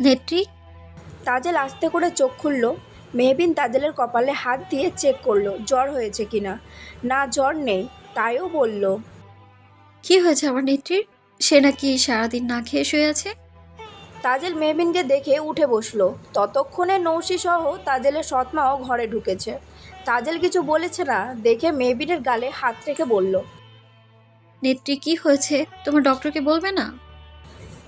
নেত্রী? তাজেল আস্তে করে চোখ খুলল। মেহবিন তাজেলের কপালে হাত দিয়ে চেক করল জ্বর হয়েছে কিনা না? জ্বর নেই। তাইও বলল। কি হয়েছে আমার নেত্রীর সে নাকি সারাদিন না খেয়ে শুয়ে আছে? তাজেল মেহবিনকে দেখে উঠে বসল। ততক্ষণে নৌশি সহ তাজেলের সৎমাও ঘরে ঢুকেছে। তাজেল কিছু বলেছে না দেখে মেহবিনের গালে হাত রেখে বলল নেত্রী, কি হয়েছে? তোমার ডক্টরকে বলবে না?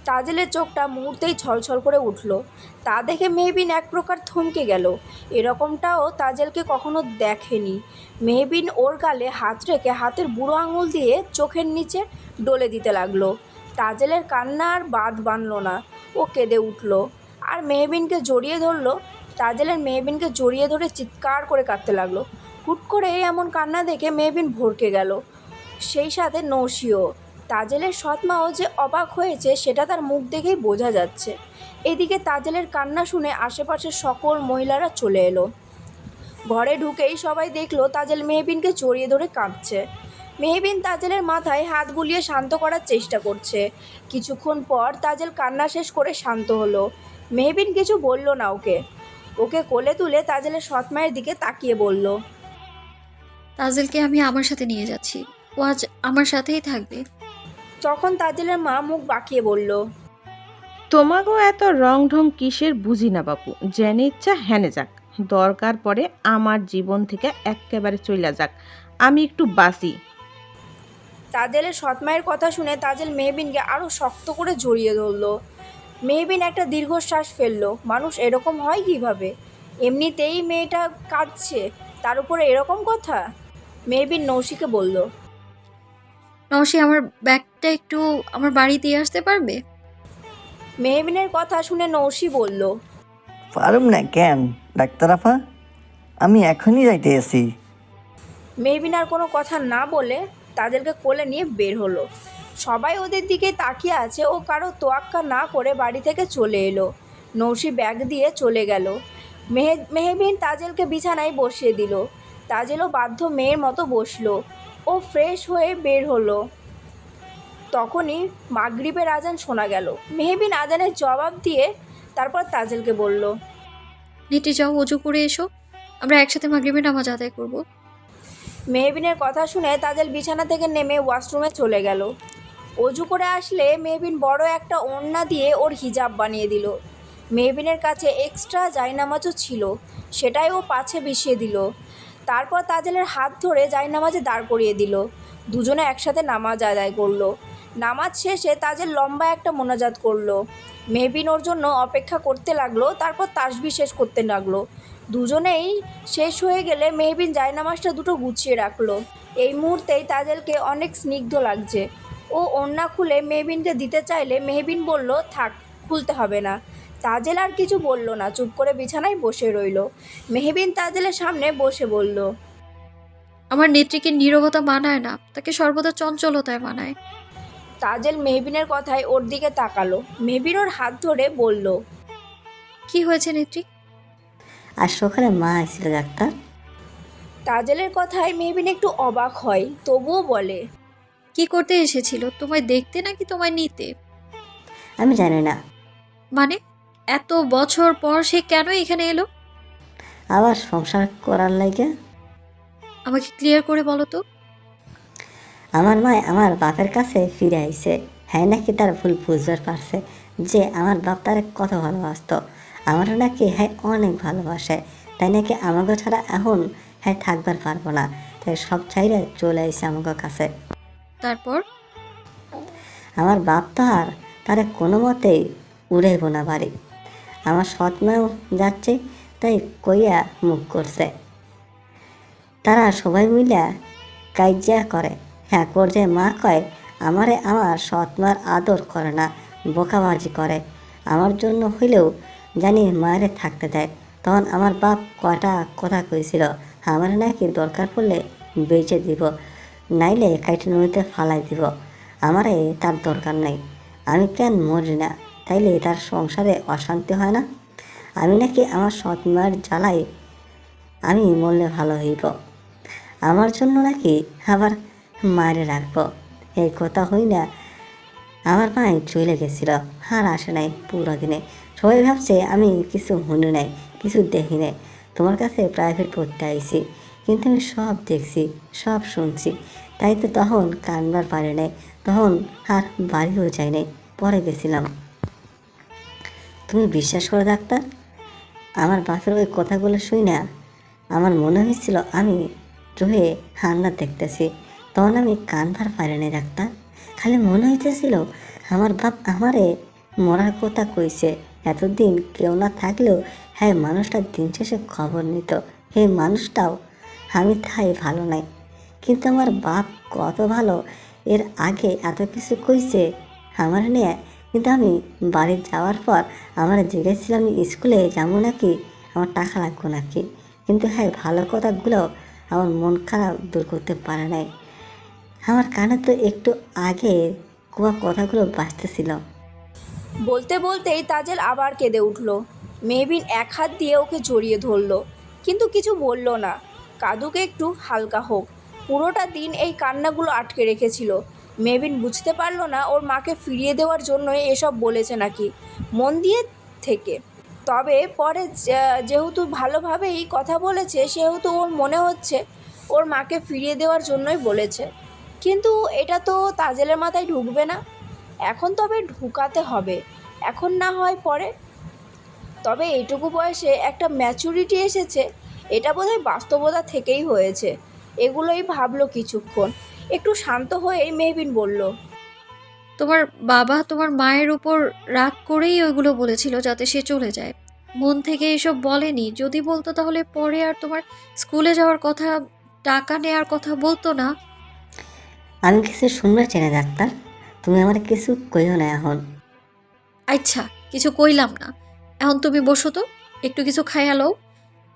তাজেলের চোখটা মুহূর্তেই ছলছল করে উঠল। তা দেখে মেহবিন এক প্রকার থমকে গেল। এরকমটাও তাজেলকে কখনো দেখেনি। মেহবিন ওর গালে হাত রেখে হাতের বুড়ো আঙুল দিয়ে চোখের নিচে ডলে দিতে লাগল। তাজেলের কান্না আর বাদ বাঁধল না। ও কেঁদে উঠল। আর মেহবিনকে জড়িয়ে ধরলো। তাজেলের মেহবিনকে জড়িয়ে ধরে চিৎকার করে কাঁদতে লাগল। হুট করে এমন কান্না দেখে মেহবিন ভরকে গেল। সেই সাথে নৌশিও তাজেলের সৎমাও যে অবাক হয়েছে, সেটা তার মুখ দেখেই বোঝা যাচ্ছে। এদিকে তাজেলের কান্না শুনে আশেপাশের সকল মহিলারা চলে এলো। ঘরে ঢুকেই সবাই দেখল তাজেল মেহবিনকে জড়িয়ে ধরে কাঁদছে। মেহবিন তাজেলের মাথায় হাত বুলিয়ে শান্ত করার চেষ্টা করছে। কিছুক্ষণ পর তাজেল কান্না শেষ করে শান্ত হলো। মেহবিন কিছু বলল না ওকে। ওকে কোলে তুলে তাজেলের সৎমায়ের দিকে তাকিয়ে বলল, তাজেলকে আমি আমার সাথে নিয়ে যাচ্ছি। ও আজ আমার সাথেই থাকবে। তখন তাজেলের মা মুখ বাঁকিয়ে বলল তোমাকেও এত রং ঢং কিসের বুঝি না বাপু জেনে ইচ্ছা হেনে যাক। দরকার পড়ে আমার জীবন থেকে একেবারে চইলা যাক। আমি একটু বাসি তাজেলের সৎমায়ের কথা শুনে তাজেল মেহবিনকে আরও শক্ত করে জড়িয়ে ধরলো। মেহবিন একটা দীর্ঘশ্বাস ফেলল মানুষ এরকম হয় কীভাবে? এমনিতেই মেয়েটা কাঁদছে তার উপরে এরকম কথা? মেহবিন নৌশিকে বলল নসি আমার ব্যাগটা একটু আমার বাড়ি দিয়ে আসতে পারবে? মেহবিনের কথা শুনে নৌশি বলল পারুম না কেন ডাক্তার আফা? আমি এখনই যাইতে আছি মেহবিন আর কোনো কথা না বলে তাদেরকে কোলে নিয়ে বের হলো। সবাই ওদের দিকে তাকিয়ে আছে ও কারও তোয়াক্কা না করে বাড়ি থেকে চলে এলো। নৌশি ব্যাগ দিয়ে চলে গেল। মেহে মেহবিন তাজেলকে বিছানায় বসিয়ে দিল। তাজেলও বাধ্য মেয়ের মতো বসল। ও ফ্রেশ হয়ে বের হলো। তখনই মাগরিবের আজান শোনা গেল। মেহবিন আজানের জবাব দিয়ে তারপর তাজেলকে বলল নেত্রী যাও অজু করে এসো। আমরা একসাথে মাগরিবের নামাজ আদায় করব। মেহবিনের কথা শুনে তাজেল বিছানা থেকে নেমে ওয়াশরুমে চলে গেল। অজু করে আসলে মেহবিন বড় একটা ওড়না দিয়ে ওর হিজাব বানিয়ে দিল। মেহবিনের কাছে এক্সট্রা জায়নামাজও ছিল সেটাই ও পাছে বিছিয়ে দিল। তারপর তাজেলের হাত ধরে জায়নামাজে দাঁড় করিয়ে দিল। দুজনে একসাথে নামাজ আদায় করল। নামাজ শেষে তাজেল লম্বা একটা মোনাজাত করল। মেহবিন ওর জন্য অপেক্ষা করতে লাগল, তারপর তাসবি শেষ করতে লাগল। দুজনেই শেষ হয়ে গেলে মেহবিন জায়নামাজটা দুটো গুছিয়ে রাখল। এই মুহূর্তেই তাজেলকে অনেক স্নিগ্ধ লাগছে। ও ওড়না খুলে মেহবিনকে দিতে চাইলে মেহবিন বলল, থাক খুলতে হবে না। তাজেল আর কিছু বলল না চুপ করে বিছানায় বসে রইল। মেহবিন তাজেলের সামনে বসে বলল আমার নেত্রীকে নীরবতা মানায় না তাকে সর্বদা চঞ্চলতায় মানায়। তাজেল মেহবিনের কথায় ওর দিকে তাকালো। মেহবিন ওর হাত ধরে বলল কি হয়েছে নেত্রী? আর সকালে মা আসছিল ডাক্তার। তাজেলের কথায় মেহবিন একটু অবাক হয় তবুও বলে কি করতে এসেছিল? তোমায় দেখতে নাকি তোমায় নিতে? আমি জানি না। মানে এত বছর পর সে কেন এখানে এলো? আবার সংসার করার লাগে। আমাকে ক্লিয়ার করে বলো তো। আমার মা আমার বাপের কাছে ফিরে আইছে। হ্যাঁ নাকি তার ভুল বুঝতে পারছে যে আমার বাপ তার কত ভালোবাসতো। আমারও নাকি হ্যাঁ অনেক ভালোবাসে। তাই নাকি আমাকে ছাড়া এখন হ্যাঁ থাকবার পারব না। তাই সব চাইরে চলে আইছে আমাকে কাছে। তারপর? আমার বাপ তো আর তারা কোনো মতেই উড়াইব না বাড়ি। আমার সৎ মাও যাচ্ছে, তাই কইয়া মুখ করছে। তারা সবাই মিলে কাইজা করে। হ্যাঁ পর্যায়ে মা কয়, আমারে আমার সৎ মার আদর করে না, বোকাবাজি করে। আমার জন্য হইলেও জানি মায়ের থাকতে দেয়। তখন আমার বাপ কটা কথা কইছিল, আমার নাকি দরকার পড়লে বেঁচে দিব, নাইলে কাইটে নদীতে ফালাই দিব। আমারে তার দরকার নাই। আমি কেন মরি না? তাইলে তার সংসারে অশান্তি হয় না? আমি নাকি আমার সৎ মায়ের জ্বালাই আমি মরলে ভালো হইব। আমার জন্য নাকি আবার মায়ের রাখব। এই কথা হই না আমার মাই চলে গেছিল, আর আসে নাই পুরো দিনে। সবাই ভাবছে আমি কিছু শুনি নাই, কিছু দেখি নাই। তোমার কাছে প্রাইভেট পড়তে আইছি, কিন্তু আমি সব দেখছি, সব শুনছি। তাই তো তখন কানবার পারে নাই, তখন আর বাড়িও যাই নাই, পরে গেছিলাম। তুমি বিশ্বাস করো, ডাক্তার? আমার বাপের ওই কথাগুলো শুই না। আমার মনে হয়েছিল আমি চোখে হান্না দেখতেছি। তখন আমি কানবার পারিনি ডাক্তার। খালি মনে হইতেছিল আমার বাপ আমারে মরার কথা কইছে। এতদিন কেউ না থাকলেও হ্যাঁ মানুষটা দিন শেষে খবর নিত। এই মানুষটাও, আমি তাই ভালো নাই। কিন্তু আমার বাপ কত ভালো, এর আগে এত কিছু কইছে। আমার নিয়ে কিন্তু আমি বাড়ি যাওয়ার পর আমার জিজ্ঞেসছিলাম স্কুলে যাব নাকি? আমার টাকা লাগবে নাকি? কিন্তু হ্যাঁ ভালো কথাগুলো আমার মন খারাপ দূর করতে পারে নাই। আমার কানে তো একটু আগে কুয়া কথাগুলো বাঁচতেছিল বলতে বলতেই তাজেল আবার কেঁদে উঠল। মেহবিন এক হাত দিয়ে ওকে জড়িয়ে ধরলো, কিন্তু কিছু বলল না। কাদুকে একটু হালকা হোক। পুরোটা দিন এই কান্নাগুলো আটকে রেখেছিল। মেহবিন বুঝতে পারল না ওর মাকে ফিরিয়ে দেওয়ার জন্যই এসব বলেছে নাকি মন দিয়ে থেকে। তবে পরে যেহেতু ভালোভাবেই কথা বলেছে, সেহেতু ওর মনে হচ্ছে ওর মাকে ফিরিয়ে দেওয়ার জন্যই বলেছে। কিন্তু এটা তো তাজেলের মাথায় ঢুকবে না। এখন তবে ঢুকাতে হবে। এখন না হয় পরে। তবে এইটুকু বয়সে একটা ম্যাচুরিটি এসেছে, এটা বোধহয় বাস্তবতা থেকেই হয়েছে। এগুলোই ভাবলো কিছুক্ষণ। একটু শান্ত হয়েই মেহবিন বলল তোমার বাবা তোমার মায়ের উপর রাগ করেই ওইগুলো বলেছিল যাতে সে চলে যায়। মন থেকে এসব বলেনি। যদি বলতো তাহলে পরে আর তোমার স্কুলে যাওয়ার কথা টাকা নেওয়ার কথা বলতো না। আমি কিছু শুনবে চেনে ডাক্তার। তুমি আমার কিছু কইও না এখন। আচ্ছা কিছু কইলাম না। এখন তুমি বসো তো একটু কিছু খাইয়ালো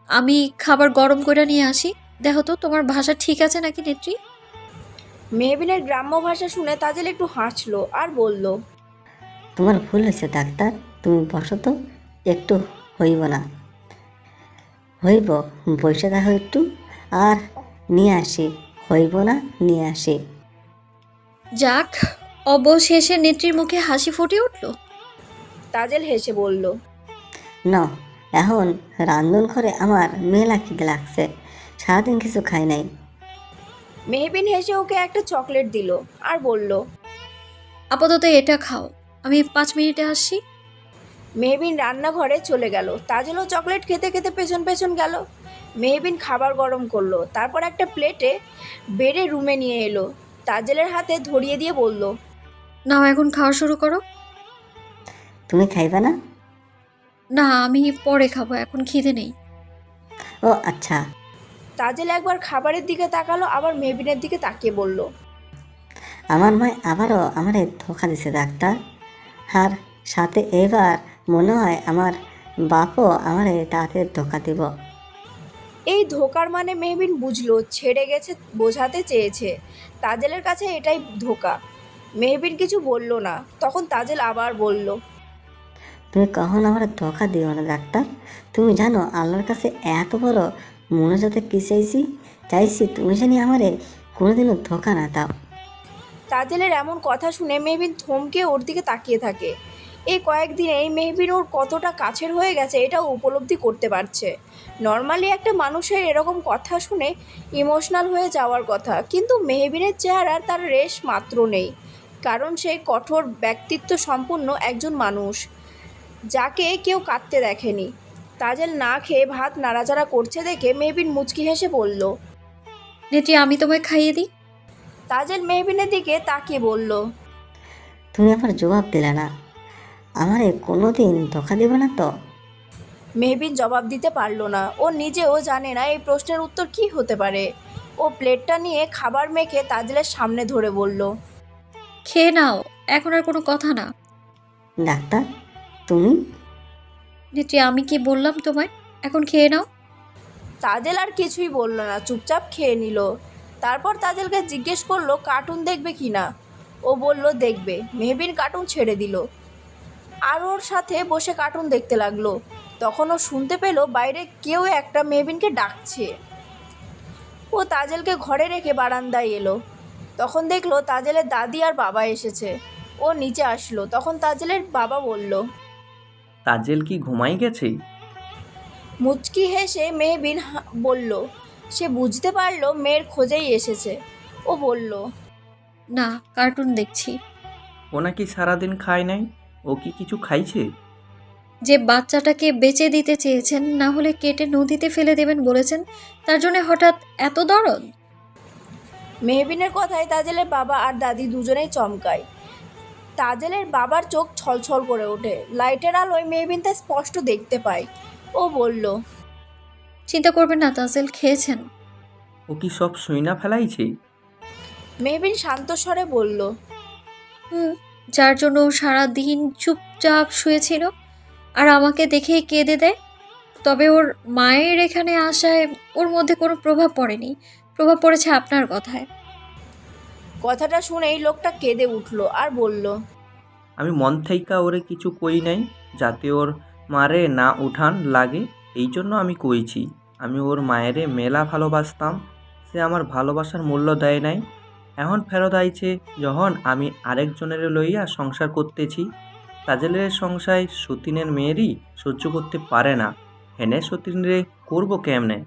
আমি খাবার গরম করে নিয়ে আসি। দেখো তো তোমার ভাষা ঠিক আছে নাকি নেত্রী? মেহবিনের গ্রাম্য ভাষা শুনে তাজেল একটু হাসলো আর বলল তোমার ভুল হয়েছে ডাক্তার। তুমি বসো তো একটু হইব না। হইব বসে দেখো একটু আর নিয়ে আসি। হইব না নিয়ে আসি। যাক অবশেষে নেত্রীর মুখে হাসি ফুটে উঠল। তাজেল হেসে বলল ন এখন রান্ধন ঘরে আমার মেলা খিদে লাগছে। সারাদিন কিছু খাই নাই। মেহবিন হেসে ওকে একটা চকলেট দিল আর বলল আপাতত এটা খাও। আমি পাঁচ মিনিটে আসছি। মেহবিন রান্নাঘরে চলে গেল। তাজেলও চকলেট খেতে খেতে পেছন পেছন গেল। মেহবিন খাবার গরম করল। তারপর একটা প্লেটে বেড়ে রুমে নিয়ে এলো। তাজেলের হাতে ধরিয়ে দিয়ে বলল নাও এখন খাওয়া শুরু করো। তুমি খাইবে না? না আমি পরে খাব এখন খিদে নেই। ও আচ্ছা। তাজেল একবার খাবারের দিকে তাকালো আবার মেহবিনের দিকে তাকিয়ে বলল আমার মায় আবারও আমারে ধোকা দিছে ডাক্তার। আর সাথে এবার মনে হয় আমার বাপও আমারে তাতে ধোকা দিব। এই ধোকার মানে মেহবিন বুঝলো ছেড়ে গেছে বোঝাতে চেয়েছে। তাজেলের কাছে এটাই ধোকা। মেহবিন কিছু বলল না তখন তাজেল আবার বলল তুমি কখন আমার ধোকা দিও না ডাক্তার। তুমি জানো আল্লাহর কাছে এত বড় মনোজাতে কি চাইছি চাইছি তুমি জানি আমারে কোনোদিনও ধোকা না দাও। তাজেলের এমন কথা শুনে মেহবিন থমকে ওর দিকে তাকিয়ে থাকে। এই কয়েকদিনেই মেহবিন ওর কতটা কাছের হয়ে গেছে এটাও উপলব্ধি করতে পারছে। নর্মালি একটা মানুষের এরকম কথা শুনে ইমোশনাল হয়ে যাওয়ার কথা, কিন্তু মেহবিনের চেহারার তার রেশ মাত্র নেই, কারণ সে কঠোর ব্যক্তিত্ব সম্পন্ন একজন মানুষ, যাকে কেউ কাঁদতে দেখেনি। তাজেল না খেয়ে ভাত নাড়াচাড়া করছে দেখে মেহবিন মুচকি হেসে বলল নেত্রী আমি তোমায় খাইয়ে দিই। তাজেল মেহবিনের দিকে তাকিয়ে বলল তুমি আমার জবাব দিলে না। আমারে কোনোদিন ধোকা দেবে না তো। মেহবিন জবাব দিতে পারল না। ও নিজেও জানে না এই প্রশ্নের উত্তর কি হতে পারে। ও প্লেটটা নিয়ে খাবার মেখে তাজেলের সামনে ধরে বলল খেয়ে নাও এখন আর কোনো কথা না। ডাক্তার তুমি নেত্রী, আমি কি বললাম তোমায়? এখন খেয়ে নাও। তাজেল আর কিছুই বলল না, চুপচাপ খেয়ে নিল। তারপর তাজেলকে জিজ্ঞেস করল, কার্টুন দেখবে কি না? ও বলল, দেখবে। মেহবিন কার্টুন ছেড়ে দিল। আর ওর সাথে বসে কার্টুন দেখতে লাগল। তখন ও শুনতে পেল, বাইরে কেউ একটা মেহবিনকে ডাকছে। ও তাজেলকে ঘরে রেখে বারান্দায় এলো। তখন দেখল, তাজেলের দাদি আর বাবা এসেছে। ও নিচে আসলো। তখন তাজেলের বাবা বলল তাজেল কি ঘুমাই গেছে? মুচকি হেসে মেহবিন হা- বলল সে বুঝতে পারল মেয়ের খোঁজেই এসেছে। ও বলল না কার্টুন দেখছি। ও নাকি সারাদিন খায় নাই? ও কি কিছু খাইছে? যে বাচ্চাটাকে বেঁচে দিতে চেয়েছেন না হলে কেটে নদীতে ফেলে দেবেন বলেছেন তার জন্য হঠাৎ এত দরদ? মেহবিনের কথায় তাজেলের বাবা আর দাদি দুজনেই চমকায়। তাজেলের বাবার চোখ ছলছল করে ওঠে। লাইটের আলোয় মেহবিন তা স্পষ্ট দেখতে পায়। ও বলল চিন্তা করবেন না তাজেল খেয়েছেন। ও কি সব সইনা ফেলাইছে? মেহবিন শান্ত স্বরে বলল হুম যার জন্য ও সারা দিন চুপচাপ শুয়েছিল আর আমাকে দেখেই কেঁদে দেয়। তবে ওর মায়ের এখানে আসায় ওর মধ্যে কোনো প্রভাব পড়েনি। প্রভাব পড়েছে আপনার কথায়। কথাটা শুনেই লোকটা কেঁদে উঠল আর বলল, আমি মন থেইকা ওরে কিছু কই নাই, যাতে ওর মারে না উঠান লাগে, এই জন্য আমি কইছি। আমি ওর মায়েরে মেলা ভালোবাসতাম, সে আমার ভালোবাসার মূল্য দেয় নাই। এখন ফেরত আইছে, যখন আমি আরেকজনের লইয়া সংসার করতেছি। তাজেলের সংসার সতীনের মেয়েরই সহ্য করতে পারে না। হেনে সতীনরে করব কেমনে?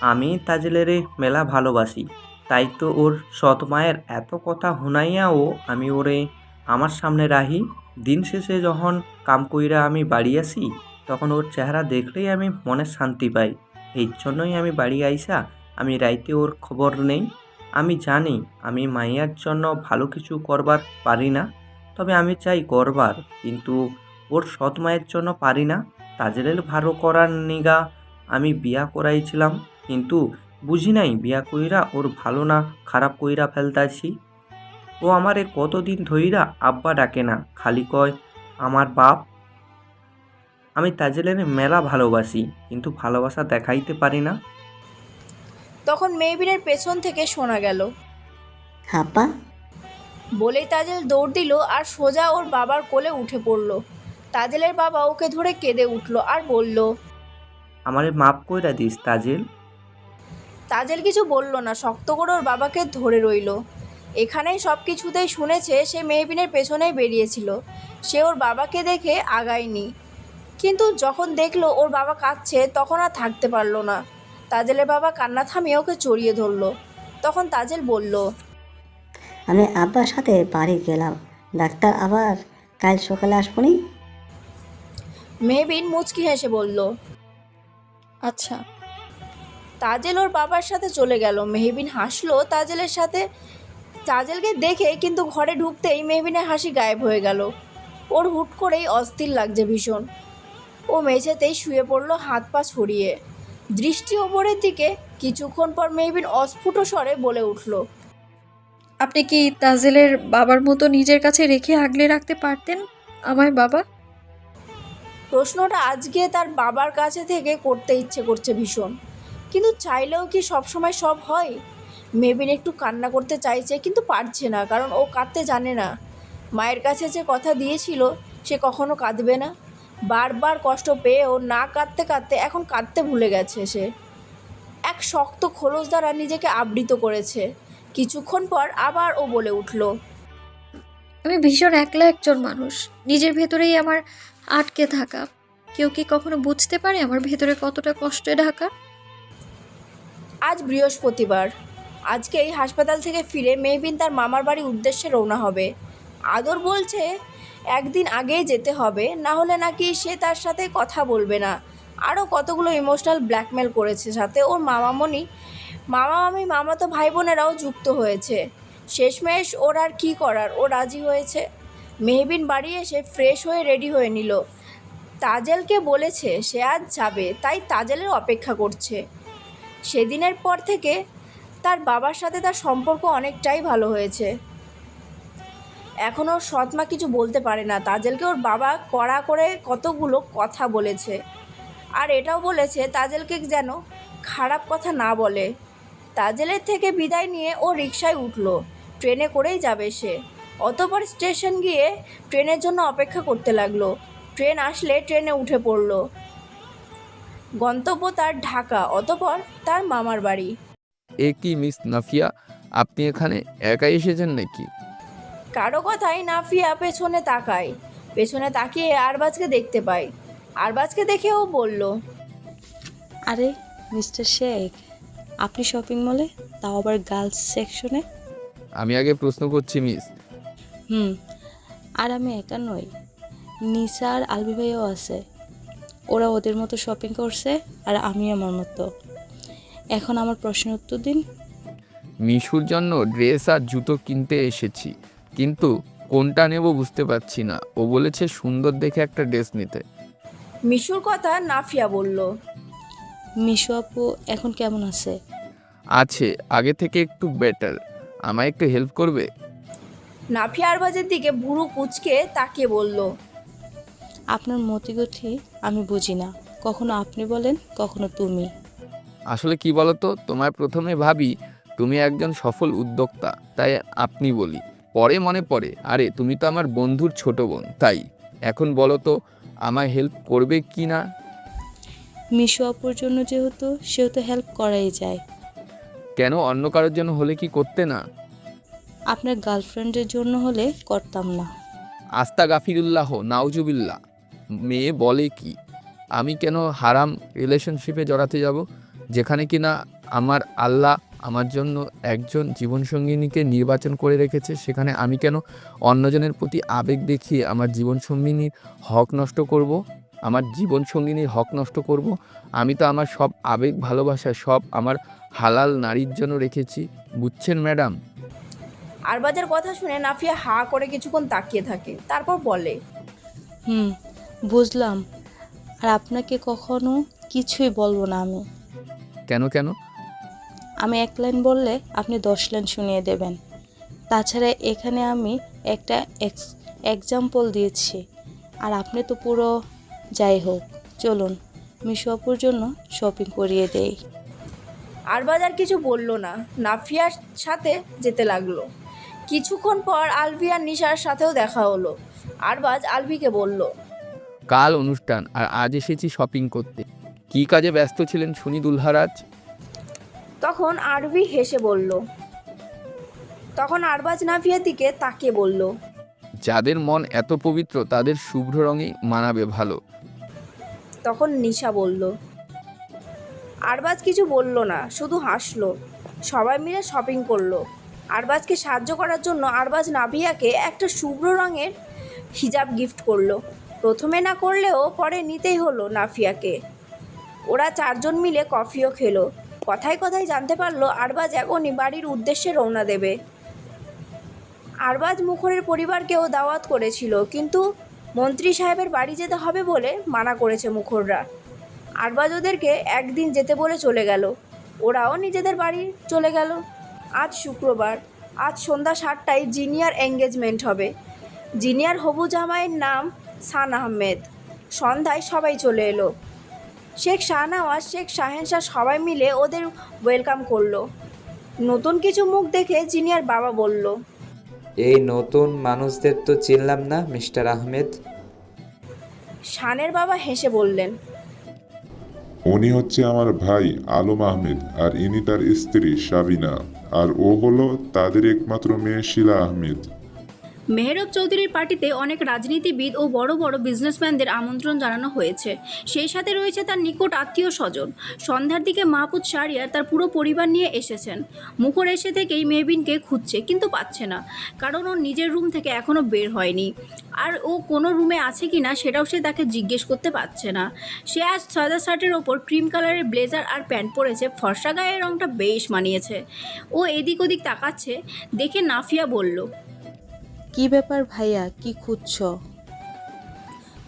আমি তাজেলেরে মেলা ভালোবাসি। তাই তো ওর সৎ মায়ের এত কথা হুনাইয়াও আমি ওরে আমার সামনে রাহি। দিন শেষে যখন কাম কইরা আমি বাড়ি আসি, তখন ওর চেহারা দেখলেই আমি মনে শান্তি পাই। এই জন্যই আমি বাড়ি আইসা আমি রাইতে ওর খবর নেই। আমি জানি আমি মাইয়ার জন্য ভালো কিছু করবার পারি না, তবে আমি চাই করবার, কিন্তু ওর সৎ মায়ের জন্য পারি না। তাজেলের ভালো করার নিগা আমি বিয়া করাইছিলাম, কিন্তু বুঝি নাই বিয়া কইরা ওর ভালো না খারাপ কইরা ফেলতাছি? ও আমার আমারে কতদিন ধইরা আব্বা ডাকে না খালি কয় আমার বাপ আমি তাজেলের মেলা ভালোবাসি কিন্তু ভালোবাসা দেখাইতে পারি না। তখন মেহবিনের পেছন থেকে শোনা গেল। হাপা? বলেই তাজেল দৌড় দিল আর সোজা ওর বাবার কোলে উঠে পড়ল। তাজেলের বাবা ওকে ধরে কেঁদে উঠল আর বলল আমারে মাপ কইরা দিস তাজেল তাজেল কিছু বলল না শক্ত করে ওর বাবাকে ধরে রইল। এখানেই সব কিছুতেই শুনেছে সে মেহবিনের পেছনেই বেরিয়েছিল। সে ওর বাবাকে দেখে আগায়নি। কিন্তু যখন দেখল ওর বাবা কাঁদছে তখন আর থাকতে পারল না। তাজেলের বাবা কান্না থামিয়ে ওকে চড়িয়ে ধরলো। তখন তাজেল বলল আমি আব্বার সাথে বাড়ি গেলাম। ডাক্তার আবার কাল সকালে আসবনি মেহবিন মুচকি হেসে বলল আচ্ছা। তাজেল ওর বাবার সাথে চলে গেল। মেহবিন হাসলো তাজেলের সাথে। তাজেলকে দেখে কিন্তু ঘরে ঢুকতেই মেহবিনের হাসি গায়েব হয়ে গেল। ওর হুট করেই অস্থির লাগছে ভীষণ। ও মেঝেতেই শুয়ে পড়ল হাত পা ছড়িয়ে। দৃষ্টি ওপরের দিকে কিছুক্ষণ পর মেহবিন অস্ফুট স্বরে বলে উঠল আপনি কি তাজেলের বাবার মতো নিজের কাছে রেখে আগলে রাখতে পারতেন আমায় বাবা? প্রশ্নটা আজকে তার বাবার কাছে থেকে করতে ইচ্ছে করছে ভীষণ। কিন্তু চাইলেও কি সবসময় সব হয়? মেবিন একটু কান্না করতে চাইছে, কিন্তু পারছে না, কারণ ও কাঁদতে জানে না। মায়ের কাছে যে কথা দিয়েছিল, সে কখনো কাঁদবে না। বারবার কষ্ট পেয়ে ও না কাঁদতে কাঁদতে এখন কাঁদতে ভুলে গেছে সে। এক শক্ত খোলস দ্বারা নিজেকে আবৃত করেছে। কিছুক্ষণ পর আবার ও বলে উঠল, আমি ভীষণ একলা একজন মানুষ। নিজের ভেতরেই আমার আটকে থাকা। কেউ কি কখনো বুঝতে পারে আমার ভেতরে কতটা কষ্টে ঢাকা? আজ বৃহস্পতিবার। আজকে এই হাসপাতাল থেকে ফিরে মেহবিন তার মামার বাড়ির উদ্দেশ্যে রওনা হবে। আদর বলছে, একদিন আগেই যেতে হবে, না হলে নাকি সে তার সাথে কথা বলবে না। আরও কতগুলো ইমোশনাল ব্ল্যাকমেল করেছে সাথে ওর মামামণি। মামা মামি মামাতো ভাই বোনেরাও যুক্ত হয়েছে। শেষমেশ ওর আর কী করার, ও রাজি হয়েছে। মেহবিন বাড়ি এসে ফ্রেশ হয়ে রেডি হয়ে নিল। তাজেলকে বলেছে, সে আজ যাবে। তাই তাজেলের অপেক্ষা করছে। সেদিনের পর থেকে তার বাবার সাথে তার সম্পর্ক অনেকটাই ভালো হয়েছে। এখন ওর সৎমা কিছু বলতে পারে না। তাজেলকে ওর বাবা কড়া করে কতগুলো কথা বলেছে। আর এটাও বলেছে, তাজেলকে যেন খারাপ কথা না বলে। তাজেলের থেকে বিদায় নিয়ে ও রিকশায় উঠল। ট্রেনে করেই যাবে সে। অতপর স্টেশন গিয়ে ট্রেনের জন্য অপেক্ষা করতে লাগল। ট্রেন আসলে ট্রেনে উঠে পড়ল। গন্তব্য তার ঢাকা অতপর তার মামার বাড়ি। এ কি মিস নাফিয়া? আপনি এখানে একাই এসেছেন নাকি? কারও কথাই নাফিয়া পেছনে তাকায়। পেছনে তাকিয়ে আরবাজকে দেখতে পায়। আরবাজকে দেখে ও বলল আরে মিস্টার শেখ আপনি শপিং মলে? তাও আবার গার্লস সেকশনে? আমি আগে প্রশ্ন করছি মিস। হুম আর আমি একা নই। নিসা আর আলবি ভাইও আছে। ওরা ওদের মতো শপিং করছে আর আমি আমার মতো। এখন আমার প্রশ্ন উত্তর দিন। মিশুর জন্য ড্রেস আর জুতো কিনতে এসেছি কিন্তু কোনটা নেব বুঝতে পারছি না। ও বলেছে সুন্দর দেখে একটা ড্রেস নিতে। মিশুর কথা নাফিয়া বলল। মিশু আপু এখন কেমন আছে? আছে আগে থেকে একটু বেটার আমায় একটু হেল্প করবে? নাফিয়া আরবাজের দিকে ভুরু কুচকে তাকিয়ে বলল। আপনার মতিগতি আমি বুঝি না। কখনো আপনি বলেন কখনো তুমি। আসলে কি বলতো তোমায় প্রথমে ভাবি তুমি একজন সফল উদ্যোক্তা তাই আপনি বলি। পরে মনে পড়ে আরে তুমি তো আমার বন্ধুর ছোট বোন তাই। এখন বলো তো আমায় হেল্প করবে কি না? মিশু আপুর জন্য যেহেতু সেহেতু হেল্প করাই যায়। কেন? অন্য কারোর জন্য হলে কি করতে না? আপনার গার্লফ্রেন্ডের জন্য হলে করতাম না। আস্তা গাফিরুল্লাহ নাউজুবিল্লাহ। মেয়ে বলে কি আমি কেন হারাম রিলেশনশিপে জড়াতে যাব? যেখানে কি না আমার আল্লাহ আমার জন্য একজন জীবনসঙ্গিনীকে নির্বাচন করে রেখেছে সেখানে আমি কেন অন্যজনের প্রতি আবেগ দেখিয়ে আমার জীবনসঙ্গিনীর হক নষ্ট করব? আমার জীবনসঙ্গিনীর হক নষ্ট করব? আমি তো আমার সব আবেগ ভালোবাসা সব আমার হালাল নারীর জন্য রেখেছি বুঝছেন ম্যাডাম? আরবাজের কথা শুনে নাফিয়া হা করে কিছুক্ষণ তাকিয়ে থাকে তারপর বলে হুম বুঝলাম। আর আপনাকে কখনো কিছুই বলব না আমি। কেন কেন? আমি এক লাইন বললে আপনি দশ লাইন শুনিয়ে দেবেন। তাছাড়া এখানে আমি একটা এক্সাম্পল দিয়েছি। আর আপনি তো পুরো যাই হোক চলুন মিশু আপুর জন্য শপিং করিয়ে দেই। আরবাজ আর কিছু বলল না। নাফিয়ার সাথে যেতে লাগল। কিছুক্ষণ পর আলভি আর নিশার সাথেও দেখা হলো। আরবাজ আলভিকে বলল কাল অনুষ্ঠান আর আজ এসেছি শপিং করতে। কী কাজে ব্যস্ত ছিলেন শুনি দুলহারাজ তখন আরবি হেসে বলল তখন আরবাজ নাফিয়ার দিকে তাকিয়ে বলল যাদের মন এত পবিত্র তাদের শুভ্র রঙই মানাবে ভালো। তখন নিশা বলল আরবাজ কিছু বলল না শুধু হাসলো। সবাই মিলে শপিং করল। আরবাজকে সাহায্য করার জন্য আরবাজ নাভিয়াকে একটা শুভ্র রঙের হিজাব গিফট করল। প্রথমে না করলেও পরে নিতেই হলো নাফিয়াকে। ওরা চারজন মিলে কফিও খেলো। কথায় কথায় জানতে পারল আরবাজ এখনই বাড়ির উদ্দেশ্যে রওনা দেবে। আরবাজ মুখরের পরিবারকেও দাওয়াত করেছিল, কিন্তু মন্ত্রী সাহেবের বাড়ি যেতে হবে বলে মানা করেছে মুখররা। আরবাজ ওদেরকে একদিন যেতে বলে চলে গেল। ওরাও নিজেদের বাড়ি চলে গেল। আজ শুক্রবার, আজ সন্ধ্যা সাতটায় জিনিয়ার এঙ্গেজমেন্ট হবে। জিনিয়ার হবু জামাইয়ের নাম সান আহমেদ। সন্ধ্যায় সবাই চলে এলো। শেখ শাহনওয়াজ শেখ শাহেনশাহ সবাই মিলে ওদের ওয়েলকাম করল। নতুন কিছু মুখ দেখে জিনিয়ার বাবা বলল এই নতুন মানুষদের তো চিনলাম না মিস্টার আহমেদ। শানের বাবা হেসে বললেন উনি হচ্ছে আমার ভাই আলম আহমেদ আর ইনি তার স্ত্রী সাবিনা আর ও হলো তাদের একমাত্র মেয়ে শিলা আহমেদ। মেহরব চৌধুরীর পার্টিতে অনেক রাজনীতিবিদ ও বড় বড় বিজনেসম্যানদের আমন্ত্রণ জানানো হয়েছে। সেই সাথে রয়েছে তার নিকট আত্মীয় স্বজন। সন্ধ্যার দিকে মাহপুদ শাহরিয়ার তার পুরো পরিবার নিয়ে এসেছেন। মুখর এসে থেকেই মেহবিনকে খুঁজছে কিন্তু পাচ্ছে না। কারণ ও নিজের রুম থেকে এখনও বের হয়নি। আর ও কোনো রুমে আছে কি না সেটাও সে তাকে জিজ্ঞেস করতে পারছে না। সে আজ সাদা শার্টের ওপর ক্রিম কালারের ব্লেজার আর প্যান্ট পরেছে। ফর্সা গায়ের রঙটা বেশ মানিয়েছে। ও এদিক ওদিক তাকাচ্ছে। দেখে নাফিয়া বলল কি ব্যাপার ভাইয়া? কি খুঁজছ?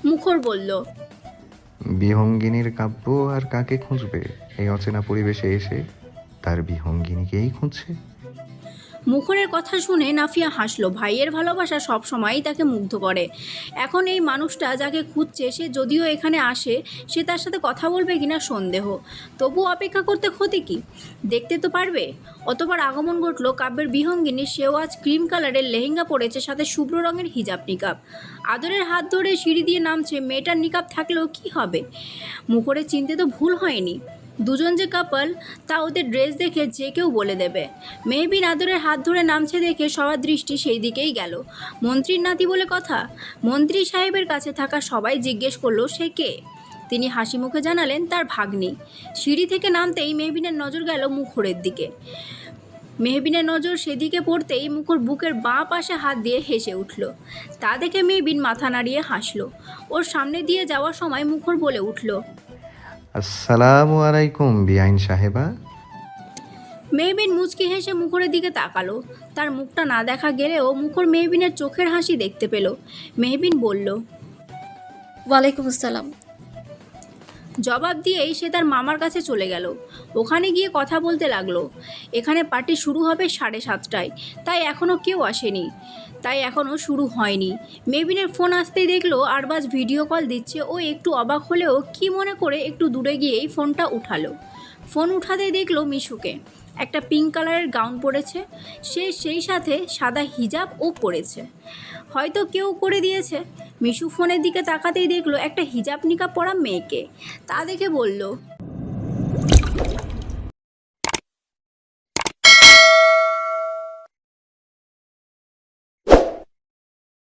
মুখর বলল বিহঙ্গিনীর কাব্য আর কাকে খুঁজবে? এই অচেনা পরিবেশে এসে তার বিহঙ্গিনীকেই খুঁজছে। মুখরের কথা শুনে নাফিয়া হাসলো। ভাইয়ের ভালোবাসা সব সময়ই তাকে মুগ্ধ করে। এখন এই মানুষটা যাকে খুঁজছে, সে যদিও এখানে আসে, সে তার সাথে কথা বলবে কিনা সন্দেহ। তবু অপেক্ষা করতে ক্ষতি কি? দেখতে তো পারবে। অতবার আগমন ঘটলো কাব্যের বিহঙ্গিনী, সেও আজ ক্রিম কালারের লেহেঙ্গা পরেছে, সাথে শুভ্র রঙের হিজাব নিকাব। আদরের হাত ধরে সিঁড়ি দিয়ে নামছে, মেয়েটার নিকাব থাকলেও কি হবে? মুখরে চিনতে তো ভুল হয়নি। দুজন যে কাপল তা ওদের ড্রেস দেখে যে কেউ বলে দেবে। মেহবিন আদরের হাত ধরে নামছে দেখে সবার দৃষ্টি সেই দিকেই গেল। মন্ত্রীর নাতি বলে কথা, মন্ত্রী সাহেবের কাছে থাকা সবাই জিজ্ঞেস করল, সে কে? তিনি হাসি মুখে জানালেন, তার ভাগ্নি। সিঁড়ি থেকে নামতেই মেহবিনের নজর গেল মুখরের দিকে। মেহবিনের নজর সেদিকে পড়তেই মুখর বুকের বাঁ পাশে হাত দিয়ে হেসে উঠল। তা দেখে মেহবিন মাথা নাড়িয়ে হাসলো। ওর সামনে দিয়ে যাওয়ার সময় মুখর বলে উঠল আসসালামু আলাইকুম বিআইন সাহেবা। মেহবিন মুচকি হেসে মুখরের দিকে তাকালো। তার মুখটা না দেখা গেলেও মুখর মেহবিনের চোখের হাসি দেখতে পেল। মেহবিন বলল ওয়ালাইকুম আসসালাম। জবাব দিয়েই সে তার মামার কাছে চলে গেল। ওখানে গিয়ে কথা বলতে লাগল। এখানে পার্টি শুরু হবে সাড়ে সাতটায়। তাই এখনও কেউ আসেনি। তাই এখনও শুরু হয়নি। মেবিনের ফোন আসতেই দেখল আরবাজ ভিডিও কল দিচ্ছে ও একটু অবাক হলেও কি মনে করে একটু দূরে গিয়েই ফোনটা উঠালো। ফোন উঠাতেই দেখল মিশুকে। একটা পিঙ্ক কালারের গাউন পরেছে। সে সেই সাথে সাদা হিজাব ও পরেছে। হয়তো কেউ করে দিয়েছে। মিশু ফোনের দিকে তাকাতেই দেখল একটা হিজাব নিকাব পরা মেয়েকে। তা দেখে বলল